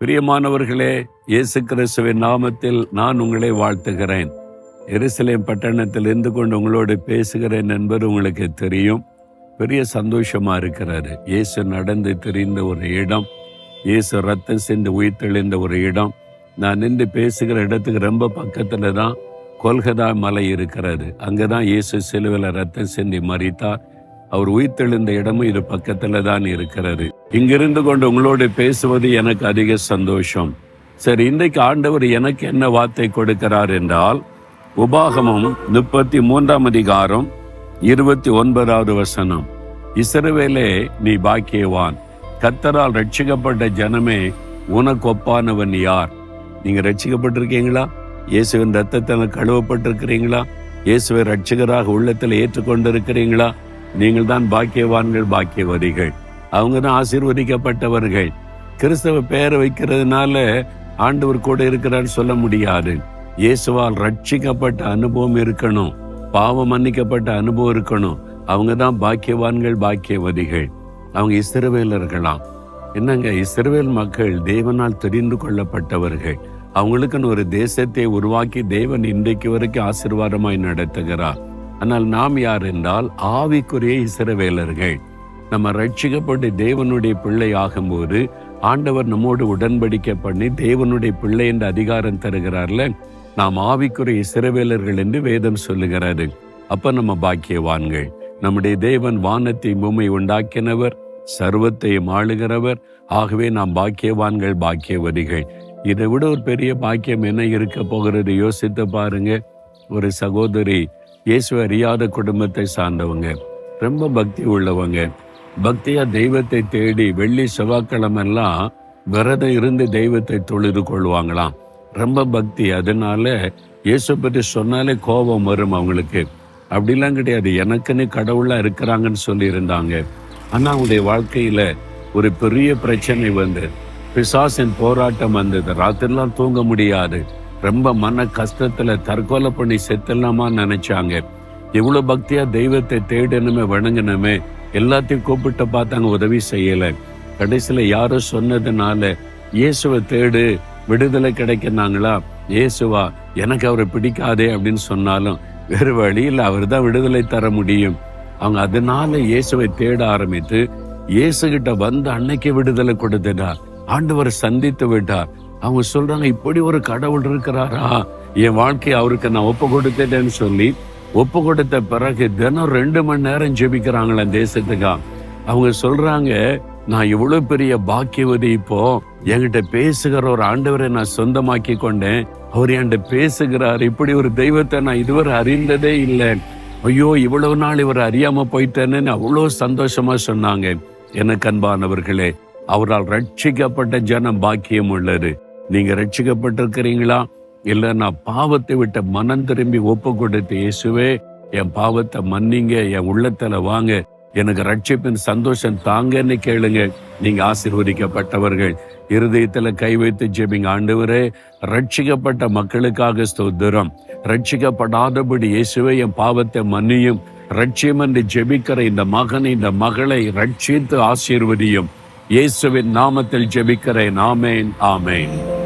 பிரியமானவர்களே இயேசு கிறிஸ்துவின் நாமத்தில் நான் உங்களை வாழ்த்துகிறேன். எருசலேம் பட்டணத்தில் இருந்து கொண்டு உங்களோடு பேசுகிறேன் என்பது உங்களுக்கு தெரியும். பெரிய சந்தோஷமா இருக்கிறாரு இயேசு நடந்து தெரிந்த ஒரு இடம் இயேசு ரத்தம் சிந்து உயிர்த்தெழுந்த ஒரு இடம். நான் நின்று பேசுகிற இடத்துக்கு ரொம்ப பக்கத்துல தான் கொல்கதா மலை இருக்கிறது. அங்கதான் இயேசு சிலுவையில் ரத்தம் சிந்தி மறித்தார் அவர் உயிர்த்தெழுந்த இடமும் இது பக்கத்துல தான் இருக்கிறது. இங்கிருந்து கொண்டு உங்களோடு பேசுவது எனக்கு அதிக சந்தோஷம். சரி இன்றைக்கு ஆண்டவர் எனக்கு என்ன வார்த்தை கொடுக்கிறார் என்றால் உபாகமம் முப்பத்தி மூன்றாம் அதிகாரம் இருபத்தி ஒன்பதாவது வசனம். இஸ்ரவேலே நீ பாக்கியவான். கத்தரால் ரட்சிக்கப்பட்ட ஜனமே உனக்கு ஒப்பானவன் யார்? நீங்க ரட்சிக்கப்பட்டிருக்கீங்களா இயேசுவின் ரத்தத்தில் கழுவப்பட்டிருக்கிறீங்களா? இயேசுவை ரட்சகராக உள்ளத்தில் ஏற்றுக்கொண்டிருக்கிறீங்களா? நீங்கள் தான் பாக்கியவான்கள் பாக்கியவதிகள். அவங்க தான் ஆசீர்வதிக்கப்பட்டவர்கள். கிறிஸ்தவ பெயரை வைக்கிறதுனால ஆண்டவர் கூட இருக்கிறான்னு சொல்ல முடியாது. இயேசுவால் ரட்சிக்கப்பட்ட அனுபவம் இருக்கணும். பாவம் மன்னிக்கப்பட்ட அனுபவம் இருக்கணும். அவங்க தான் பாக்கியவான்கள் பாக்கியவதிகள். அவங்க இஸ்ரவேலர்களாம். என்னங்க இஸ்ரவேல் மக்கள் தேவனால் தெரிந்து கொள்ளப்பட்டவர்கள். அவங்களுக்குன்னு ஒரு தேசத்தை உருவாக்கி தேவன் இன்றைக்கு வரைக்கும் ஆசீர்வாதமாய் நடத்துகிறார். ஆனால் நாம் யார் என்றால் ஆவிக்குரிய இஸ்ரவேலர்கள். நம்ம ரட்சிக்கப்பட்டு தேவனுடைய பிள்ளை ஆகும்போது ஆண்டவர் நம்மோடு உடன்படிக்கை பண்ணி தேவனுடைய பிள்ளை என்ற அதிகாரம் தருகிறார்ல நாம் ஆவிக்குரிய இஸ்ரவேலர்கள் என்று வேதம் சொல்லுகிறாரு அப்ப நம்ம பாக்கியவான்கள். நம்முடைய தேவன் வானத்தை பூமி உண்டாக்கினவர். சர்வத்தையும் ஆளுகிறவர் ஆகவே நாம் பாக்கியவான்கள் பாக்கியவதிகள். இதை விட ஒரு பெரிய பாக்கியம் என்ன இருக்க போகிறது? யோசித்து பாருங்க. ஒரு சகோதரி இயேசு அறியாத குடும்பத்தை சார்ந்தவங்க. ரொம்ப பக்தி உள்ளவங்க. பக்தியா தெய்வத்தை தேடி வெள்ளி செவ்வாய்க்கிழமெல்லாம் விரதம் இருந்து தெய்வத்தை தொழுது கொள்வாங்களாம். ரொம்ப பக்தி. அதனால இயேசு பற்றி சொன்னாலே கோபம் வரும் அவங்களுக்கு. அப்படிலாம் கிடையாது. எனக்குன்னு கடவுளா இருக்கிறாங்கன்னு சொல்லி இருந்தாங்க ஆனா அவனுடைய வாழ்க்கையில ஒரு பெரிய பிரச்சனை வந்து. பிசாசின் போராட்டம் வந்தது. ராத்திரிலாம் தூங்க முடியாது. ரொம்ப மன கஷ்டத்துல தற்கொலை பண்ணி செத்தலாமா நினைச்சாங்க. எவ்வளவு பக்தியா தெய்வத்தை தேடணுமே வணங்கணுமே எல்லாத்தையும் கூப்பிட்டு பார்த்தாங்க உதவி செய்யல. கடைசியில யாரும் சொன்னதுனால இயேசுவை தேடு விடுதலை கிடைக்கிறாங்களா இயேசுவா எனக்கு அவரை பிடிக்காதே அப்படின்னு சொன்னாலும் வேறு வழியில் அவர் தான் விடுதலை தர முடியும். அவங்க அதனால இயேசுவை தேட ஆரம்பித்து இயேசு கிட்ட வந்து அன்னைக்கு விடுதலை கொடுத்துட்டார். ஆண்டவர் சந்தித்து விட்டார். அவங்க சொல்றாங்க இப்படி ஒரு கடவுள் இருக்கிறாரா? என் வாழ்க்கையை அவருக்கு நான் ஒப்பு கொடுத்துட்டேன்னு சொல்லி ஒப்பு கொடுத்த பிறகு தினம் ரெண்டு மணி நேரம் ஜெபிக்கிறாங்களே தேசத்துக்கா. அவங்க சொல்றாங்க நான் இவ்வளவு பெரிய பாக்கியவதி இப்போ. என்கிட்ட பேசுகிற ஒரு ஆண்டவரை நான் சொந்தமாக்கி கொண்டேன். அவர் என்கிட்ட பேசுகிறார். இப்படி ஒரு தெய்வத்தை நான் இதுவரை அறிந்ததே இல்லை. ஐயோ இவ்வளவு நாள் இவர் அறியாம போயிட்டேன்னு அவ்வளோ சந்தோஷமா சொன்னாங்க. எனக்கு அன்பானவர்களே அவரால் ரட்சிக்கப்பட்ட ஜனம் பாக்கியம் உள்ளது. நீங்க ரட்சிக்கப்பட்டிருக்கிறீங்களா? இல்ல நான் பாவத்தை விட்ட மனம் திரும்பி ஒப்பு கொடுத்து இயேசுவே என் பாவத்தை மன்னிங்க என் உள்ளத்துல வாங்க. எனக்கு ரட்சிப்பின் சந்தோஷம் தாங்கன்னு கேளுங்க. நீங்க ஆசீர்வதிக்கப்பட்டவர்கள். இருதயத்துல கை வைத்து ஜெபிங்க ஆண்டவரே. ரட்சிக்கப்பட்ட மக்களுக்காக ஸ்தோத்திரம். ரட்சிக்கப்படாதபடி இயேசுவே என் பாவத்தை மன்னியும். ரட்சியம் என்று ஜெபிக்கிற இந்த மகனை இந்த மகளை ரட்சித்து ஆசீர்வதியும். இயேசுவின் நாமத்தில் ஜெபிக்கிறேன். ஆமேன் ஆமேன்.